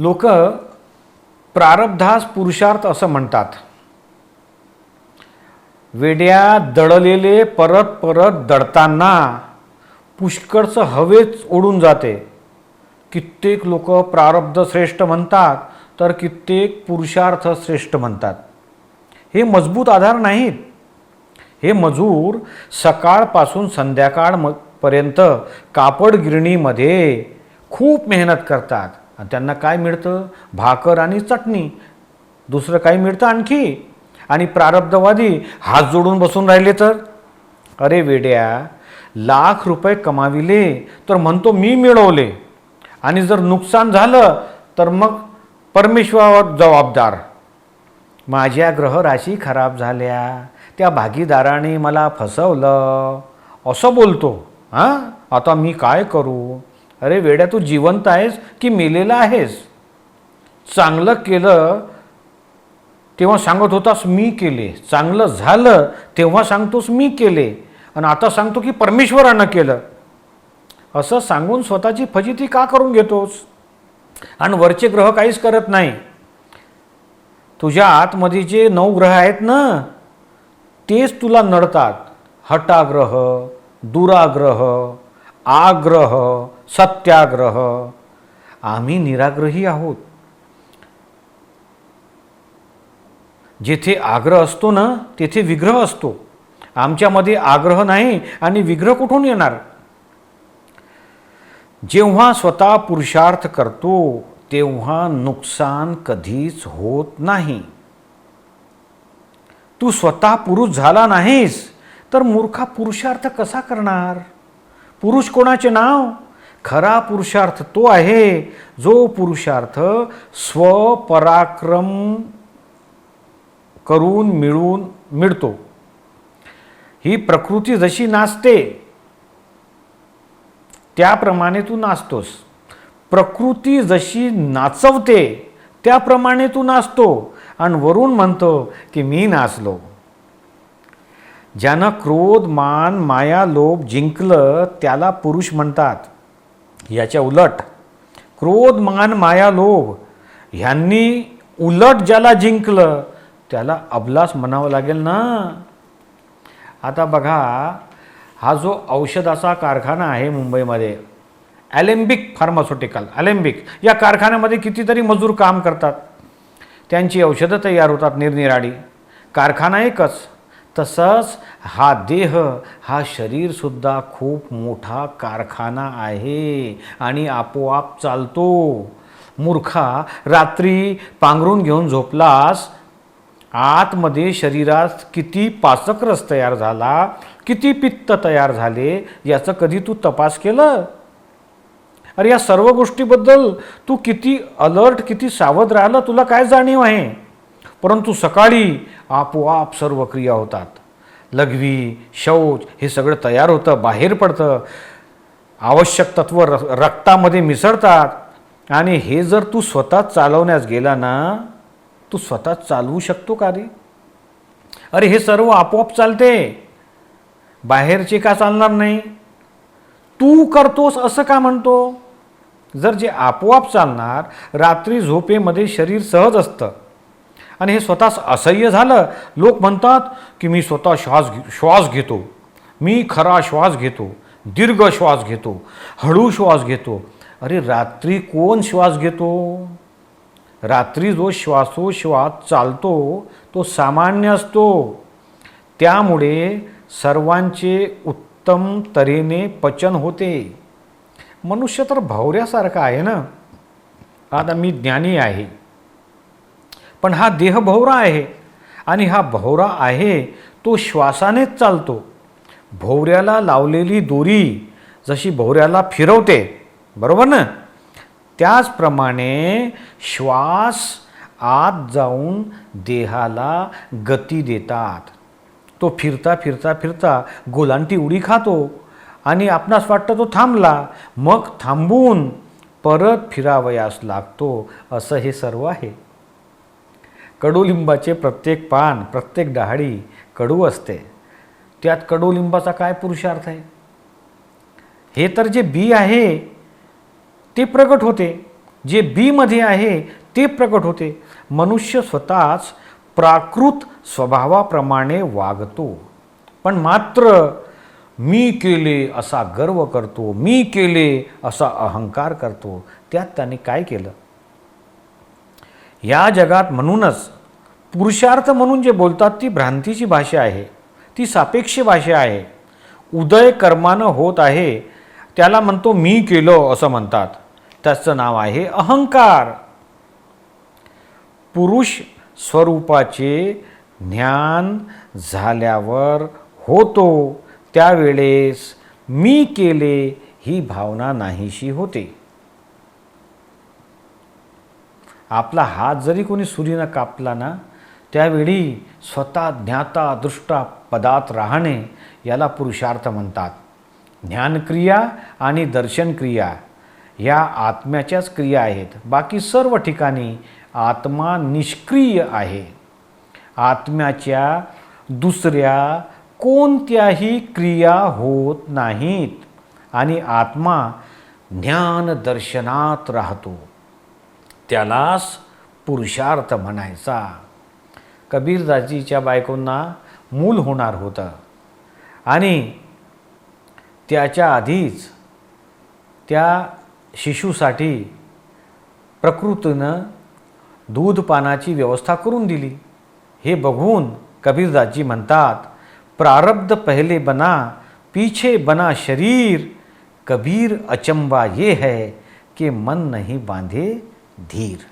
लोक प्रारब्धास पुरुषार्थ असं म्हणतात. वेड्या दडलेले परत परत दडताना पुष्कळचं हवेच ओढून जाते. कित्येक लोक प्रारब्ध श्रेष्ठ म्हणतात तर कित्येक पुरुषार्थ श्रेष्ठ म्हणतात. हे मजबूत आधार नाहीत. हे मजूर सकाळपासून संध्याकाळ म पर्यंत कापड गिरणीमध्ये खूप मेहनत करतात. आणि त्यांना काय मिळतं? भाकर आणि चटणी. दुसरं काही मिळतं आणखी? आणि प्रारब्धवादी हात जोडून बसून राहिले तर? अरे वेड्या लाख रुपये कमाविले तर म्हणतो मी मिळवले. आणि जर नुकसान झालं तर मग परमेश्वरावर जबाबदार. माझ्या ग्रहराशी खराब झाल्या. त्या भागीदाराने मला फसवलं. असं बोलतो. हां? आता मी काय करू? अरे वेड्या तू जिवंत आहेस की मेलेला आहेस? चांगलं केलं तेव्हा सांगत होतास मी केले. चांगलं झालं तेव्हा सांगतोस मी केले. आणि आता सांगतो की परमेश्वरानं केलं. असं सांगून स्वतःची फजिती का करून घेतोस? आणि वरचे ग्रह काहीच करत नाही. तुझ्या आतमध्ये जे नऊ ग्रह आहेत ना तेच तुला नडतात. हटाग्रह दुराग्रह आग्रह सत्याग्रह. आम्ही निराग्रही आहोत. जेथे आग्रह असतो ना तेथे विग्रह असतो. आमच्यामध्ये आग्रह नाही आणि विग्रह कुठून येणार? जेव्हा स्वतः पुरुषार्थ करतो तेव्हा नुकसान कधीच होत नाही. तू स्वतः पुरुष झाला नाहीस तर मूर्खा पुरुषार्थ कसा करणार? पुरुष कोणाचे नाव? खरा पुरुषार्थ तो आहे जो पुरुषार्थ स्वपराक्रम करून मिळून मिळतो. ही प्रकृती जशी नाचते त्याप्रमाणे तू नाचतोस. प्रकृती जशी नाचवते त्याप्रमाणे तू नाचतो. आणि वरून म्हणतो की मी नाचलो. ज्यानं क्रोध मान माया लोभ जिंकलं त्याला पुरुष म्हणतात. याच्या उलट क्रोध मान माया लोभ ह्यांनी उलट ज्याला जिंकलं त्याला अबलास म्हणावं लागेल ना? आता बघा हा जो औषधाचा कारखाना आहे मुंबईमध्ये ॲलेम्बिक फार्मास्युटिकल ॲलेम्बिक या कारखान्यामध्ये कितीतरी मजूर काम करतात. त्यांची औषधं तयार होतात निरनिराळी. कारखाना एकच तसंच हा देह हा शरीरसुद्धा खूप मोठा कारखाना आहे आणि आपोआप चालतो. मूर्खा रात्री पांघरून घेऊन झोपलास आतमध्ये शरीरात किती पाचक रस तयार झाला किती पित्त तयार झाले याचं कधी तू तपास केलं? अरे या सर्व गोष्टीबद्दल तू किती अलर्ट किती सावध राहिलं तुला काय जाणीव आहे? परंतु सकाळी आपोआप सर्व क्रिया होतात. लघवी शौच हे सगळं तयार होतं बाहेर पडतं. आवश्यक तत्व र रक्तामध्ये मिसळतात. आणि हे जर तू स्वतः चालवण्यास गेला ना तू स्वतः चालवू शकतो का रे? अरे हे सर्व आपोआप चालते. बाहेरचे का चालणार नाही? तू करतोस असं का म्हणतो? जर जे आपोआप चालणार रात्री झोपेमध्ये शरीर सहज असतं. आणि हे स्वतःच असह्य झालं लोक म्हणतात की मी स्वतः श्वास घे श्वास घेतो. मी खरा श्वास घेतो दीर्घ श्वास घेतो हळू श्वास घेतो. अरे रात्री कोण श्वास घेतो? रात्री जो श्वासोश्वास चालतो तो सामान्य असतो. त्यामुळे सर्वांचे उत्तम तऱ्हेने पचन होते. मनुष्य तर भावऱ्यासारखा आहे ना? आता मी ज्ञानी आहे. पण हा देह भोवरा आहे. आणि हा भोवरा आहे तो श्वासानेच चालतो. भोवऱ्याला लावलेली दोरी जशी भोवऱ्याला फिरवते बरोबर ना? त्याचप्रमाणे श्वास आत जाऊन देहाला गती देतात. तो फिरता फिरता फिरता गोलांटी उडी खातो आणि आपणास वाटतं तो थांबला. मग थांबून परत फिरावयास लागतो असं हे सर्व आहे. कडुलिंबाचे प्रत्येक पान प्रत्येक डहाळी कडू असते. त्यात कडुलिंबाचा काय पुरुषार्थ आहे? हे तर जे बी आहे ते प्रकट होते. जे बीमध्ये आहे ते प्रकट होते. मनुष्य स्वतःच प्राकृत स्वभावाप्रमाणे वागतो. पण मात्र मी केले असा गर्व करतो मी केले असा अहंकार करतो. त्यात त्याने काय केलं? या जगात म्हणूनच पुरुषार्थ म्हणून जे बोलतात ती भ्रांतीची भाषा आहे ती सापेक्ष भाषा आहे. उदय कर्मानं होत आहे त्याला म्हणतो मी केलो असं म्हणतात. त्याचं नाव आहे अहंकार. पुरुष स्वरूपाचे ज्ञान झाल्यावर होतो. त्यावेळेस मी केले ही भावना नाहीशी होते. आपला हात जरी कोणी सूर्यनं कापला ना त्यावेळी स्वतः ज्ञाता दृष्टा पदात राहणे याला पुरुषार्थ म्हणतात. ज्ञानक्रिया आणि दर्शनक्रिया या आत्म्याच्याच क्रिया आहेत. बाकी सर्व ठिकाणी आत्मा निष्क्रिय आहे. आत्म्याच्या दुसऱ्या कोणत्याही क्रिया होत नाहीत आणि आत्मा ज्ञानदर्शनात राहतो. त्यालाच पुरुषार्थ म्हणायचा. कबीरदाजीच्या बायकोंना मूल होणार होतं. आणि त्याच्या आधीच त्या शिशूसाठी प्रकृतीनं दूधपानाची व्यवस्था करून दिली. हे बघून कबीरदासजी म्हणतात प्रारब्ध पहले बना पीछे बना शरीर कबीर अचंबा ये है कि मन नहीं बांधे धीर.